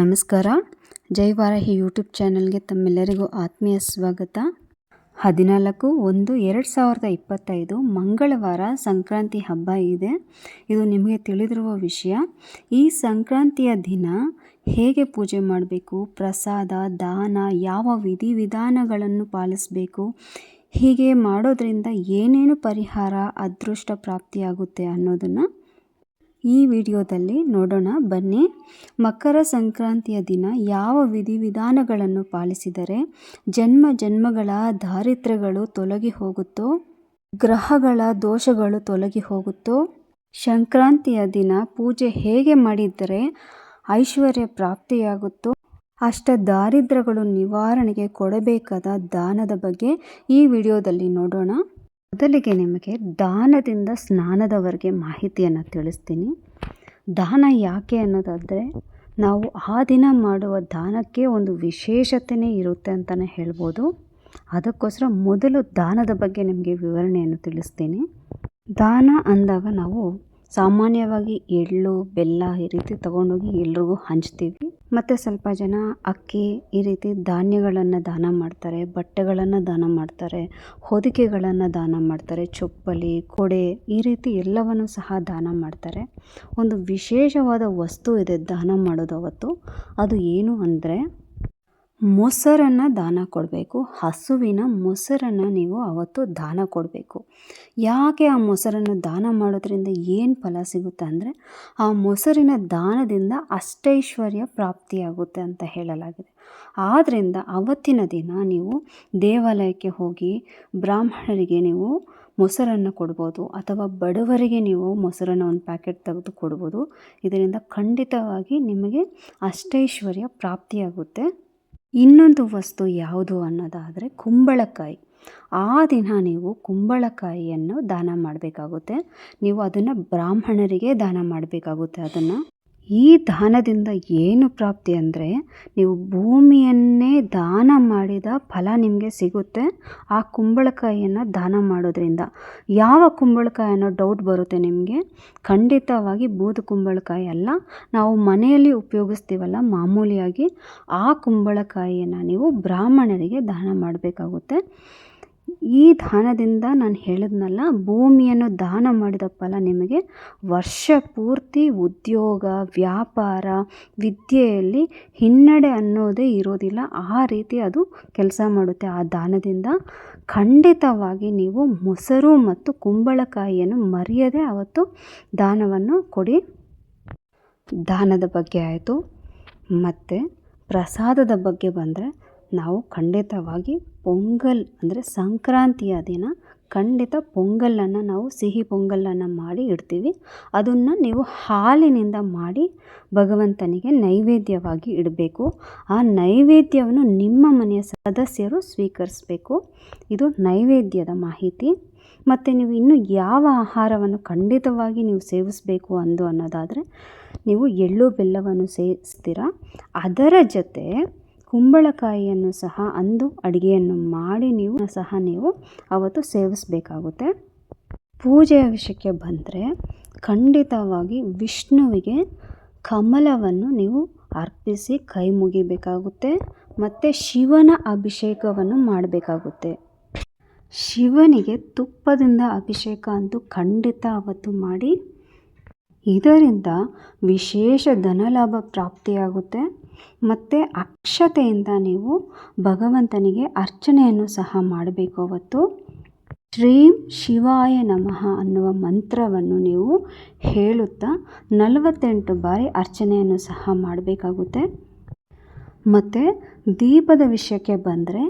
ನಮಸ್ಕಾರ. ಜೈ ವಾರಾಹಿ ಯೂಟ್ಯೂಬ್ ಚಾನಲ್ಗೆ ತಮ್ಮೆಲ್ಲರಿಗೂ ಆತ್ಮೀಯ ಸ್ವಾಗತ. ಹದಿನಾಲ್ಕು ಒಂದು ಎರಡು ಸಾವಿರದ ಇಪ್ಪತ್ತೈದು ಮಂಗಳವಾರ ಸಂಕ್ರಾಂತಿ ಹಬ್ಬ ಇದೆ. ಇದು ನಿಮಗೆ ತಿಳಿದಿರುವ ವಿಷಯ. ಈ ಸಂಕ್ರಾಂತಿಯ ದಿನ ಹೇಗೆ ಪೂಜೆ ಮಾಡಬೇಕು? ಪ್ರಸಾದ, ದಾನ, ಯಾವ ವಿಧಿವಿಧಾನಗಳನ್ನು ಪಾಲಿಸಬೇಕು? ಹೀಗೆ ಮಾಡೋದರಿಂದ ಏನೇನು ಪರಿಹಾರ, ಅದೃಷ್ಟ ಪ್ರಾಪ್ತಿಯಾಗುತ್ತೆ ಅನ್ನೋದನ್ನು ಈ ವಿಡಿಯೋದಲ್ಲಿ ನೋಡೋಣ. ಬನ್ನಿ. ಮಕರ ಸಂಕ್ರಾಂತಿಯ ದಿನ ಯಾವ ವಿಧಿವಿಧಾನಗಳನ್ನು ಪಾಲಿಸಿದರೆ ಜನ್ಮ ಜನ್ಮಗಳ ದಾರಿದ್ರ್ಯಗಳು ತೊಲಗಿ ಹೋಗುತ್ತೋ, ಗ್ರಹಗಳ ದೋಷಗಳು ತೊಲಗಿ ಹೋಗುತ್ತೋ, ಸಂಕ್ರಾಂತಿಯ ದಿನ ಪೂಜೆ ಹೇಗೆ ಮಾಡಿದರೆ ಐಶ್ವರ್ಯ ಪ್ರಾಪ್ತಿಯಾಗುತ್ತೋ, ಅಷ್ಟ ದಾರಿದ್ರ್ಯಗಳು ನಿವಾರಣೆಗೆ ಕೊಡಬೇಕಾದ ದಾನದ ಬಗ್ಗೆ ಈ ವಿಡಿಯೋದಲ್ಲಿ ನೋಡೋಣ. ಮೊದಲಿಗೆ ನಿಮಗೆ ದಾನದಿಂದ ಸ್ನಾನದವರೆಗೆ ಮಾಹಿತಿಯನ್ನು ತಿಳಿಸ್ತೀನಿ. ದಾನ ಯಾಕೆ ಅನ್ನೋದಾದರೆ, ನಾವು ಆ ದಿನ ಮಾಡುವ ದಾನಕ್ಕೆ ಒಂದು ವಿಶೇಷತೆಯೇ ಇರುತ್ತೆ ಅಂತಲೇ ಹೇಳ್ಬೋದು. ಅದಕ್ಕೋಸ್ಕರ ಮೊದಲು ದಾನದ ಬಗ್ಗೆ ನಿಮಗೆ ವಿವರಣೆಯನ್ನು ತಿಳಿಸ್ತೀನಿ. ದಾನ ಅಂದಾಗ ನಾವು ಸಾಮಾನ್ಯವಾಗಿ ಎಳ್ಳು, ಬೆಲ್ಲ ಈ ರೀತಿ ತಗೊಂಡೋಗಿ ಎಲ್ರಿಗೂ ಹಂಚ್ತೀವಿ. ಮತ್ತು ಸ್ವಲ್ಪ ಜನ ಅಕ್ಕಿ ಈ ರೀತಿ ಧಾನ್ಯಗಳನ್ನು ದಾನ ಮಾಡ್ತಾರೆ, ಬಟ್ಟೆಗಳನ್ನು ದಾನ ಮಾಡ್ತಾರೆ, ಹೊದಿಕೆಗಳನ್ನು ದಾನ ಮಾಡ್ತಾರೆ, ಚೊಪ್ಪಲಿ, ಕೊಡೆ ಈ ರೀತಿ ಎಲ್ಲವನ್ನು ಸಹ ದಾನ ಮಾಡ್ತಾರೆ. ಒಂದು ವಿಶೇಷವಾದ ವಸ್ತು ಇದೆ ದಾನ ಮಾಡೋದು ಅವತ್ತು. ಅದು ಏನು ಅಂದರೆ ಮೊಸರನ್ನು ದಾನ ಕೊಡಬೇಕು. ಹಸುವಿನ ಮೊಸರನ್ನು ನೀವು ಅವತ್ತು ದಾನ ಕೊಡಬೇಕು. ಯಾಕೆ ಆ ಮೊಸರನ್ನು ದಾನ ಮಾಡೋದ್ರಿಂದ ಏನು ಫಲ ಸಿಗುತ್ತೆ ಅಂದರೆ, ಆ ಮೊಸರಿನ ದಾನದಿಂದ ಅಷ್ಟೈಶ್ವರ್ಯ ಪ್ರಾಪ್ತಿಯಾಗುತ್ತೆ ಅಂತ ಹೇಳಲಾಗಿದೆ. ಆದ್ದರಿಂದ ಅವತ್ತಿನ ದಿನ ನೀವು ದೇವಾಲಯಕ್ಕೆ ಹೋಗಿ ಬ್ರಾಹ್ಮಣರಿಗೆ ನೀವು ಮೊಸರನ್ನು ಕೊಡ್ಬೋದು, ಅಥವಾ ಬಡವರಿಗೆ ನೀವು ಮೊಸರನ್ನು ಒಂದು ಪ್ಯಾಕೆಟ್ ತೆಗೆದು ಕೊಡ್ಬೋದು. ಇದರಿಂದ ಖಂಡಿತವಾಗಿ ನಿಮಗೆ ಅಷ್ಟೈಶ್ವರ್ಯ ಪ್ರಾಪ್ತಿಯಾಗುತ್ತೆ. ಇನ್ನೊಂದು ವಸ್ತು ಯಾವುದು ಅನ್ನೋದಾದರೆ ಕುಂಬಳಕಾಯಿ. ಆ ದಿನ ನೀವು ಕುಂಬಳಕಾಯಿಯನ್ನು ದಾನ ಮಾಡಬೇಕಾಗುತ್ತೆ. ನೀವು ಅದನ್ನು ಬ್ರಾಹ್ಮಣರಿಗೆ ದಾನ ಮಾಡಬೇಕಾಗುತ್ತೆ ಅದನ್ನು. ಈ ದಾನದಿಂದ ಏನು ಪ್ರಾಪ್ತಿ ಅಂದರೆ ನೀವು ಭೂಮಿಯನ್ನೇ ದಾನ ಮಾಡಿದ ಫಲ ನಿಮಗೆ ಸಿಗುತ್ತೆ. ಆ ಕುಂಬಳಕಾಯಿಯನ್ನು ದಾನ ಮಾಡೋದ್ರಿಂದ. ಯಾವ ಕುಂಬಳಕಾಯಿ ಅನ್ನೋ ಡೌಟ್ ಬರುತ್ತೆ ನಿಮಗೆ? ಖಂಡಿತವಾಗಿ ಬೂದು ಕುಂಬಳಕಾಯಿ ಅಲ್ಲ. ನಾವು ಮನೆಯಲ್ಲಿ ಉಪಯೋಗಿಸ್ತೀವಲ್ಲ ಮಾಮೂಲಿಯಾಗಿ ಆ ಕುಂಬಳಕಾಯಿಯನ್ನು ನೀವು ಬ್ರಾಹ್ಮಣರಿಗೆ ದಾನ ಮಾಡಬೇಕಾಗುತ್ತೆ. ಈ ದಾನದಿಂದ ನಾನು ಹೇಳಿದ್ನಲ್ಲ, ಭೂಮಿಯನ್ನು ದಾನ ಮಾಡಿದ ಫಲ ನಿಮಗೆ? ವರ್ಷ ಪೂರ್ತಿ ಉದ್ಯೋಗ, ವ್ಯಾಪಾರ, ವಿದ್ಯೆಯಲ್ಲಿ ಹಿನ್ನಡೆ ಅನ್ನೋದೇ ಇರೋದಿಲ್ಲ. ಆ ರೀತಿ ಅದು ಕೆಲಸ ಮಾಡುತ್ತೆ. ಆ ದಾನದಿಂದ ಖಂಡಿತವಾಗಿ ನೀವು ಮೊಸರು ಮತ್ತು ಕುಂಬಳಕಾಯಿಯನ್ನು ಮರೆಯದೆ ಅವತ್ತು ದಾನವನ್ನು ಕೊಡಿ. ದಾನದ ಬಗ್ಗೆ ಆಯಿತು. ಮತ್ತು ಪ್ರಸಾದದ ಬಗ್ಗೆ ಬಂದರೆ ನಾವು ಖಂಡಿತವಾಗಿ ಪೊಂಗಲ್ ಅಂದರೆ ಸಂಕ್ರಾಂತಿಯ ದಿನ ಖಂಡಿತ ಪೊಂಗಲನ್ನು ನಾವು ಸಿಹಿ ಪೊಂಗಲನ್ನು ಮಾಡಿ ಇಡ್ತೀವಿ. ಅದನ್ನು ನೀವು ಹಾಲಿನಿಂದ ಮಾಡಿ ಭಗವಂತನಿಗೆ ನೈವೇದ್ಯವಾಗಿ ಇಡಬೇಕು. ಆ ನೈವೇದ್ಯವನ್ನು ನಿಮ್ಮ ಮನೆಯ ಸದಸ್ಯರು ಸ್ವೀಕರಿಸಬೇಕು. ಇದು ನೈವೇದ್ಯದ ಮಾಹಿತಿ. ಮತ್ತು ನೀವು ಇನ್ನು ಯಾವ ಆಹಾರವನ್ನು ಖಂಡಿತವಾಗಿ ನೀವು ಸೇವಿಸಬೇಕು ಅಂದು ಅನ್ನೋದಾದರೆ, ನೀವು ಎಳ್ಳು, ಬೆಲ್ಲವನ್ನು ಸೇವಿಸ್ತೀರ? ಅದರ ಜೊತೆ ಕುಂಬಳಕಾಯಿಯನ್ನು ಸಹ ಅಂದು ಅಡುಗೆಯನ್ನು ಮಾಡಿ ನೀವು ಸಹ ನೀವು ಅವತ್ತು ಸೇವಿಸಬೇಕಾಗುತ್ತೆ. ಪೂಜೆಯ ವಿಷಯಕ್ಕೆ ಬಂದರೆ ಖಂಡಿತವಾಗಿ ವಿಷ್ಣುವಿಗೆ ಕಮಲವನ್ನು ನೀವು ಅರ್ಪಿಸಿ ಕೈ ಮುಗಿಬೇಕಾಗುತ್ತೆ ಮತ್ತು ಶಿವನ ಅಭಿಷೇಕವನ್ನು ಮಾಡಬೇಕಾಗುತ್ತೆ. ಶಿವನಿಗೆ ತುಪ್ಪದಿಂದ ಅಭಿಷೇಕ ಅಂತೂ ಖಂಡಿತ ಅವತ್ತು ಮಾಡಿ ಇದರಿಂದ ವಿಶೇಷ ಧನಲಾಭ ಪ್ರಾಪ್ತಿಯಾಗುತ್ತೆ. ಮತ್ತು ಅಕ್ಷತೆಯಿಂದ ನೀವು ಭಗವಂತನಿಗೆ ಅರ್ಚನೆಯನ್ನು ಸಹ ಮಾಡಬೇಕು ಅವತ್ತು. ಶ್ರೀಂ ಶಿವಾಯ ನಮಃ ಅನ್ನುವ ಮಂತ್ರವನ್ನು ನೀವು ಹೇಳುತ್ತಾ ನಲವತ್ತೆಂಟು ಬಾರಿ ಅರ್ಚನೆಯನ್ನು ಸಹ ಮಾಡಬೇಕಾಗುತ್ತೆ. ಮತ್ತು ದೀಪದ ವಿಷಯಕ್ಕೆ ಬಂದರೆ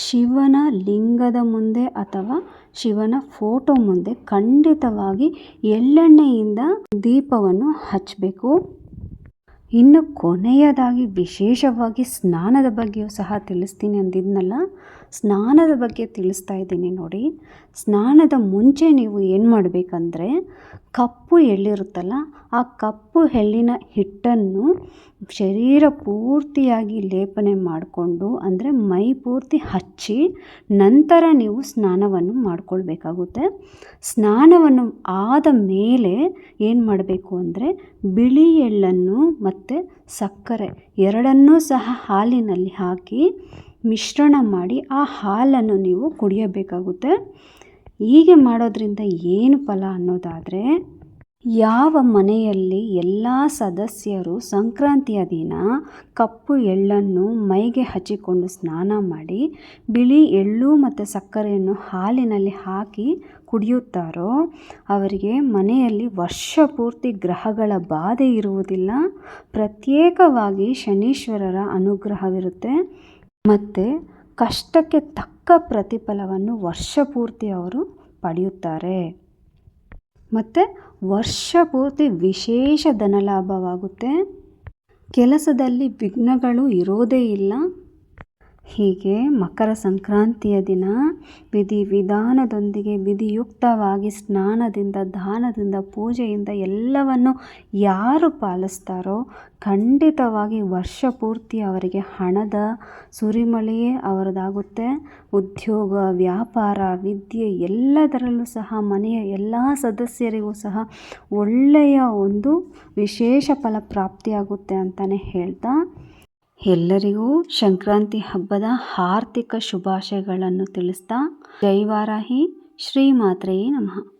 ಶಿವನ ಲಿಂಗದ ಮುಂದೆ ಅಥವಾ ಶಿವನ ಫೋಟೋ ಮುಂದೆ ಖಂಡಿತವಾಗಿ ಎಳ್ಳೆಣ್ಣೆಯಿಂದ ದೀಪವನ್ನು ಹಚ್ಚಬೇಕು ಇನ್ನು ಕೊನೆಯದಾಗಿ ವಿಶೇಷವಾಗಿ ಸ್ನಾನದ ಬಗ್ಗೆಯೂ ಸಹ ತಿಳಿಸ್ತೀನಿ ಅಂದಿದ್ನಲ್ಲ. ಸ್ನಾನದ ಬಗ್ಗೆ ತಿಳಿಸ್ತಾ ಇದ್ದೀನಿ ನೋಡಿ. ಸ್ನಾನದ ಮುಂಚೆ ನೀವು ಏನು ಮಾಡಬೇಕಂದ್ರೆ ಕಪ್ಪು ಎಳ್ಳಿರುತ್ತಲ್ಲ, ಆ ಕಪ್ಪು ಎಳ್ಳಿನ ಹಿಟ್ಟನ್ನು ಶರೀರ ಪೂರ್ತಿಯಾಗಿ ಲೇಪನೆ ಮಾಡಿಕೊಂಡು, ಅಂದರೆ ಮೈ ಪೂರ್ತಿ ಹಚ್ಚಿ ನಂತರ ನೀವು ಸ್ನಾನವನ್ನು ಮಾಡಿಕೊಳ್ಬೇಕಾಗುತ್ತೆ. ಸ್ನಾನವನ್ನು ಆದ ಮೇಲೆ ಏನು ಮಾಡಬೇಕು ಅಂದರೆ ಬಿಳಿ ಎಳ್ಳನ್ನು ಮತ್ತು ಸಕ್ಕರೆ ಎರಡನ್ನೂ ಸಹ ಹಾಲಿನಲ್ಲಿ ಹಾಕಿ ಮಿಶ್ರಣ ಮಾಡಿ ಆ ಹಾಲನ್ನು ನೀವು ಕುಡಿಯಬೇಕಾಗುತ್ತೆ. ಹೀಗೆ ಮಾಡೋದ್ರಿಂದ ಏನು ಫಲ ಅನ್ನೋದಾದರೆ, ಯಾವ ಮನೆಯಲ್ಲಿ ಎಲ್ಲ ಸದಸ್ಯರು ಸಂಕ್ರಾಂತಿಯ ದಿನ ಕಪ್ಪು ಎಳ್ಳನ್ನು ಮೈಗೆ ಹಚ್ಚಿಕೊಂಡು ಸ್ನಾನ ಮಾಡಿ, ಬಿಳಿ ಎಳ್ಳು ಮತ್ತು ಸಕ್ಕರೆಯನ್ನು ಹಾಲಿನಲ್ಲಿ ಹಾಕಿ ಕುಡಿಯುತ್ತಾರೋ, ಅವರಿಗೆ ಮನೆಯಲ್ಲಿ ವರ್ಷ ಪೂರ್ತಿ ಗ್ರಹಗಳ ಬಾಧೆ ಇರುವುದಿಲ್ಲ. ಪ್ರತ್ಯೇಕವಾಗಿ ಶನೀಶ್ವರರ ಅನುಗ್ರಹವಿರುತ್ತೆ. ಮತ್ತು ಕಷ್ಟಕ್ಕೆ ತಕ್ಕ ಪ್ರತಿಫಲವನ್ನು ವರ್ಷ ಪೂರ್ತಿ ಅವರು ಪಡೆಯುತ್ತಾರೆ. ಮತ್ತು ವರ್ಷ ಪೂರ್ತಿ ವಿಶೇಷ ಧನಲಾಭವಾಗುತ್ತೆ. ಕೆಲಸದಲ್ಲಿ ವಿಘ್ನಗಳು ಇರೋದೇ ಇಲ್ಲ. ಹೀಗೆ ಮಕರ ಸಂಕ್ರಾಂತಿಯ ದಿನ ವಿಧಿ ವಿಧಾನದೊಂದಿಗೆ ವಿಧಿಯುಕ್ತವಾಗಿ ಸ್ನಾನದಿಂದ, ದಾನದಿಂದ, ಪೂಜೆಯಿಂದ ಎಲ್ಲವನ್ನು ಯಾರು ಪಾಲಿಸ್ತಾರೋ ಖಂಡಿತವಾಗಿ ವರ್ಷ ಪೂರ್ತಿ ಅವರಿಗೆ ಹಣದ ಸುರಿಮಳೆಯೇ ಅವರದಾಗುತ್ತೆ. ಉದ್ಯೋಗ, ವ್ಯಾಪಾರ, ವಿದ್ಯೆ ಎಲ್ಲದರಲ್ಲೂ ಸಹ, ಮನೆಯ ಎಲ್ಲ ಸದಸ್ಯರಿಗೂ ಸಹ ಒಳ್ಳೆಯ ಒಂದು ವಿಶೇಷ ಫಲ ಪ್ರಾಪ್ತಿಯಾಗುತ್ತೆ ಅಂತಲೇ ಹೇಳ್ತಾ ಎಲ್ಲರಿಗೂ ಸಂಕ್ರಾಂತಿ ಹಬ್ಬದ ಆರ್ಥಿಕ ಶುಭಾಶಯಗಳನ್ನು ತಿಳಿಸ್ತಾ ಜೈ ವಾರಾಹಿ ಶ್ರೀ ಮಾತ್ರೆಯೇ ನಮಃ.